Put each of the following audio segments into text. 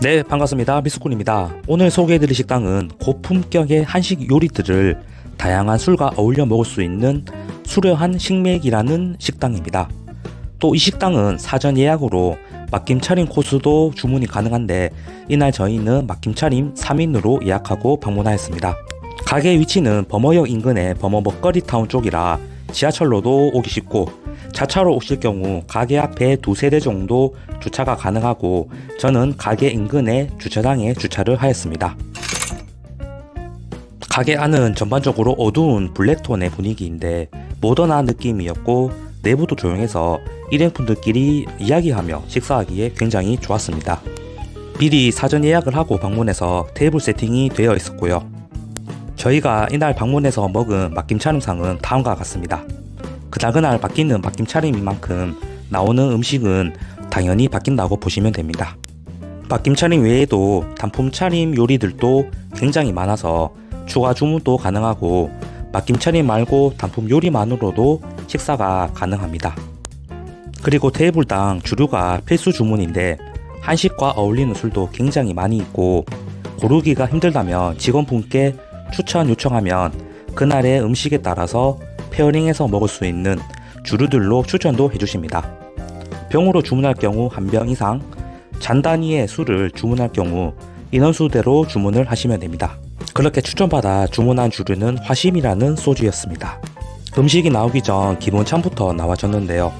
네, 반갑습니다. 미스쿤입니다. 오늘 소개해드릴 식당은 고품격의 한식 요리들을 다양한 술과 어울려 먹을 수 있는 수려한 식맥이라는 식당입니다. 또 이 식당은 사전 예약으로 막김 차림 코스도 주문이 가능한데 이날 저희는 막김 차림 3인으로 예약하고 방문하였습니다. 가게 위치는 범어역 인근의 범어 먹거리 타운 쪽이라 지하철로도 오기 쉽고 자차로 오실 경우 가게 앞에 두세 대 정도 주차가 가능하고 저는 가게 인근의 주차장에 주차를 하였습니다. 가게 안은 전반적으로 어두운 블랙톤의 분위기인데 모던한 느낌이었고 내부도 조용해서 일행분들끼리 이야기하며 식사하기에 굉장히 좋았습니다. 미리 사전 예약을 하고 방문해서 테이블 세팅이 되어 있었고요. 저희가 이날 방문해서 먹은 막김 차림상은 다음과 같습니다. 그날 그날 바뀌는 막김 차림인 만큼 나오는 음식은 당연히 바뀐다고 보시면 됩니다. 막김 차림 외에도 단품 차림 요리들도 굉장히 많아서 추가 주문도 가능하고 막김 차림 말고 단품 요리만으로도 식사가 가능합니다. 그리고 테이블당 주류가 필수 주문인데 한식과 어울리는 술도 굉장히 많이 있고 고르기가 힘들다면 직원분께 추천 요청하면 그날의 음식에 따라서 페어링해서 먹을 수 있는 주류들로 추천도 해주십니다. 병으로 주문할 경우 한 병 이상, 잔 단위의 술을 주문할 경우 인원수대로 주문을 하시면 됩니다. 그렇게 추천받아 주문한 주류는 화심이라는 소주였습니다. 음식이 나오기 전 기본 참부터 나와줬는데요.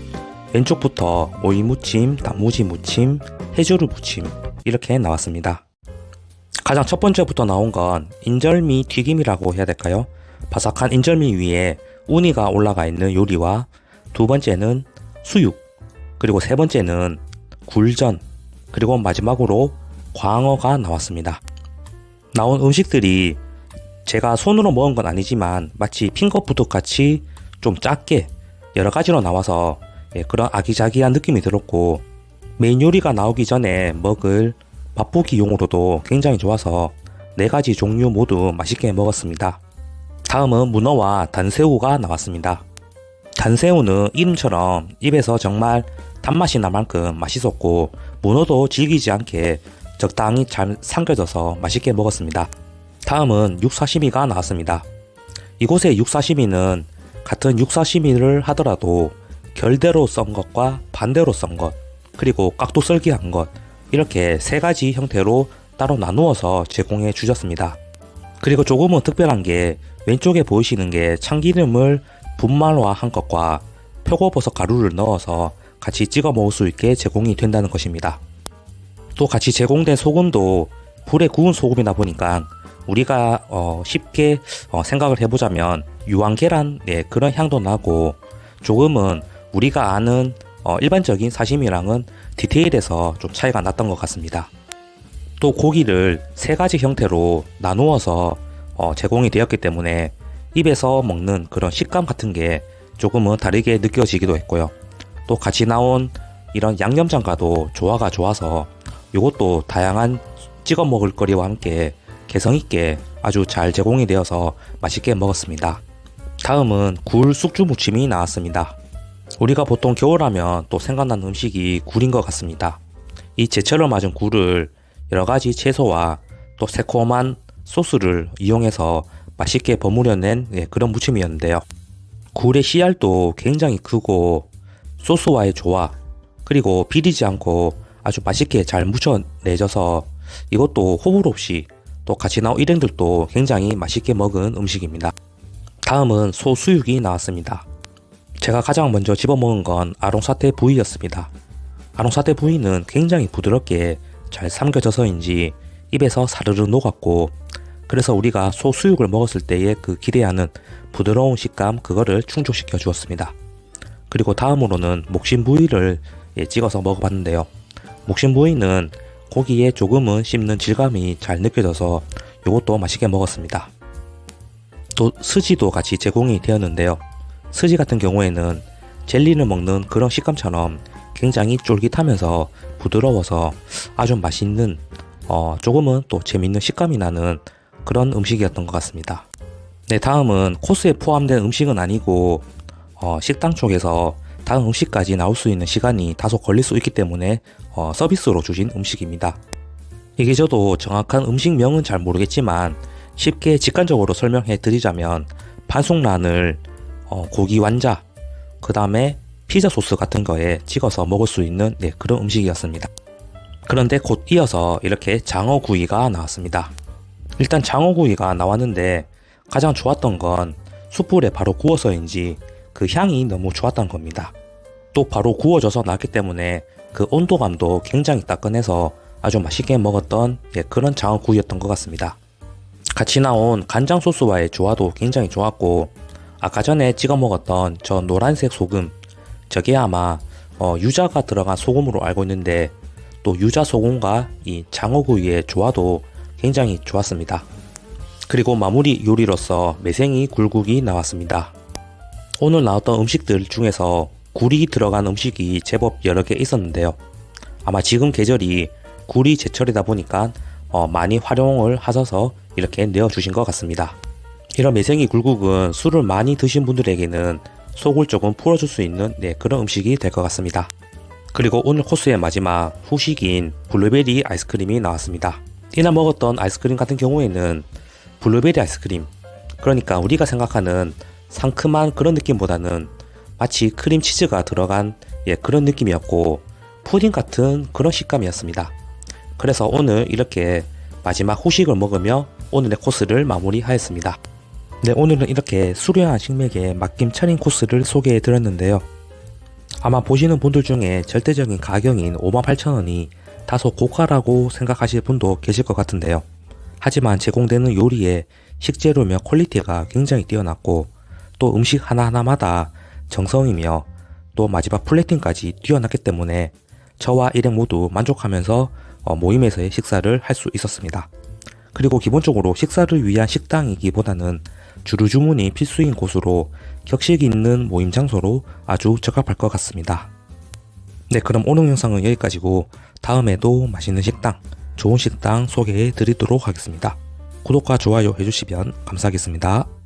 왼쪽부터 오이 무침, 단무지 무침, 해조류 무침 이렇게 나왔습니다. 가장 첫 번째부터 나온 건 인절미 튀김이라고 해야 될까요? 바삭한 인절미 위에 우니가 올라가 있는 요리와 두 번째는 수육, 그리고 세 번째는 굴전, 그리고 마지막으로 광어가 나왔습니다. 나온 음식들이 제가 손으로 먹은 건 아니지만 마치 핑거푸드 같이 좀 작게 여러 가지로 나와서 예, 그런 아기자기한 느낌이 들었고 메인 요리가 나오기 전에 먹을 맛보기용으로도 굉장히 좋아서 네 가지 종류 모두 맛있게 먹었습니다. 다음은 문어와 단새우가 나왔습니다. 단새우는 이름처럼 입에서 정말 단맛이 날 만큼 맛있었고 문어도 질기지 않게 적당히 잘 삼겨져서 맛있게 먹었습니다. 다음은 육사시미가 나왔습니다. 이곳의 육사시미는 같은 육사시미를 하더라도 결대로 썬 것과 반대로 썬 것, 그리고 깍두썰기한 것, 이렇게 세 가지 형태로 따로 나누어서 제공해 주셨습니다. 그리고 조금은 특별한 게 왼쪽에 보이시는 게 참기름을 분말화한 것과 표고버섯 가루를 넣어서 같이 찍어 먹을 수 있게 제공이 된다는 것입니다. 또 같이 제공된 소금도 불에 구운 소금이다 보니까 우리가 어 쉽게 어 생각을 해보자면 유황 계란의 그런 향도 나고 조금은 우리가 아는 어 일반적인 사시미랑은 디테일에서 좀 차이가 났던 것 같습니다. 또 고기를 세 가지 형태로 나누어서 어 제공이 되었기 때문에 입에서 먹는 그런 식감 같은 게 조금은 다르게 느껴지기도 했고요. 또 같이 나온 이런 양념장과도 조화가 좋아서 이것도 다양한 찍어 먹을 거리와 함께 개성 있게 아주 잘 제공이 되어서 맛있게 먹었습니다. 다음은 굴 숙주 무침이 나왔습니다. 우리가 보통 겨울하면 또 생각나는 음식이 굴인 것 같습니다. 이 제철로 맞은 굴을 여러 가지 채소와 또 새콤한 소스를 이용해서 맛있게 버무려낸 예, 그런 무침이었는데요. 굴의 씨알도 굉장히 크고 소스와의 조화 그리고 비리지 않고 아주 맛있게 잘 무쳐내져서 이것도 호불호 없이 또 같이 나온 일행들도 굉장히 맛있게 먹은 음식입니다. 다음은 소수육이 나왔습니다. 제가 가장 먼저 집어먹은 건 아롱사태 부위였습니다. 아롱사태 부위는 굉장히 부드럽게 잘 삼겨져서인지 입에서 사르르 녹았고 그래서 우리가 소수육을 먹었을 때의 그 기대하는 부드러운 식감 그거를 충족시켜 주었습니다. 그리고 다음으로는 목심 부위를 예, 찍어서 먹어봤는데요. 목심 부위는 고기에 조금은 씹는 질감이 잘 느껴져서 이것도 맛있게 먹었습니다. 또 스지도 같이 제공이 되었는데요. 스지 같은 경우에는 젤리를 먹는 그런 식감처럼 굉장히 쫄깃하면서 부드러워서 아주 맛있는 어, 조금은 또 재밌는 식감이 나는 그런 음식이었던 것 같습니다. 네, 다음은 코스에 포함된 음식은 아니고 어, 식당 쪽에서 다음 음식까지 나올 수 있는 시간이 다소 걸릴 수 있기 때문에 어, 서비스로 주신 음식입니다. 이게 저도 정확한 음식명은 잘 모르겠지만 쉽게 직관적으로 설명해 드리자면 반숙란을 어, 고기 완자 그 다음에 피자 소스 같은 거에 찍어서 먹을 수 있는 네, 그런 음식이었습니다. 그런데 곧 이어서 이렇게 장어구이가 나왔습니다. 일단 장어구이가 나왔는데 가장 좋았던 건 숯불에 바로 구워서인지 그 향이 너무 좋았던 겁니다. 또 바로 구워져서 나왔기 때문에 그 온도감도 굉장히 따끈해서 아주 맛있게 먹었던 예, 그런 장어구이였던 것 같습니다. 같이 나온 간장 소스와의 조화도 굉장히 좋았고 아까 전에 찍어 먹었던 저 노란색 소금 저게 아마 어, 유자가 들어간 소금으로 알고 있는데 또 유자 소금과 이 장어구이의 조화도 굉장히 좋았습니다. 그리고 마무리 요리로서 매생이 굴국이 나왔습니다. 오늘 나왔던 음식들 중에서 굴이 들어간 음식이 제법 여러 개 있었는데요. 아마 지금 계절이 굴이 제철이다 보니까 어, 많이 활용을 하셔서 이렇게 내어주신 것 같습니다. 이런 매생이 굴국은 술을 많이 드신 분들에게는 속을 조금 풀어줄 수 있는 네, 그런 음식이 될 것 같습니다. 그리고 오늘 코스의 마지막 후식인 블루베리 아이스크림이 나왔습니다. 이날 먹었던 아이스크림 같은 경우에는 블루베리 아이스크림 그러니까 우리가 생각하는 상큼한 그런 느낌보다는 마치 크림치즈가 들어간 예, 그런 느낌이었고 푸딩 같은 그런 식감이었습니다. 그래서 오늘 이렇게 마지막 후식을 먹으며 오늘의 코스를 마무리하였습니다. 네, 오늘은 이렇게 수려한 식맥에 맡김 차린 코스를 소개해 드렸는데요. 아마 보시는 분들 중에 절대적인 가격인 58,000원이 다소 고가라고 생각하실 분도 계실 것 같은데요. 하지만 제공되는 요리의 식재료며 퀄리티가 굉장히 뛰어났고 또 음식 하나하나마다 정성이며 또 마지막 플레이팅까지 뛰어났기 때문에 저와 일행 모두 만족하면서 어, 모임에서의 식사를 할 수 있었습니다. 그리고 기본적으로 식사를 위한 식당이기보다는 주류 주문이 필수인 곳으로 격식 있는 모임 장소로 아주 적합할 것 같습니다. 네, 그럼 오늘 영상은 여기까지고 다음에도 맛있는 식당, 좋은 식당 소개해 드리도록 하겠습니다. 구독과 좋아요 해주시면 감사하겠습니다.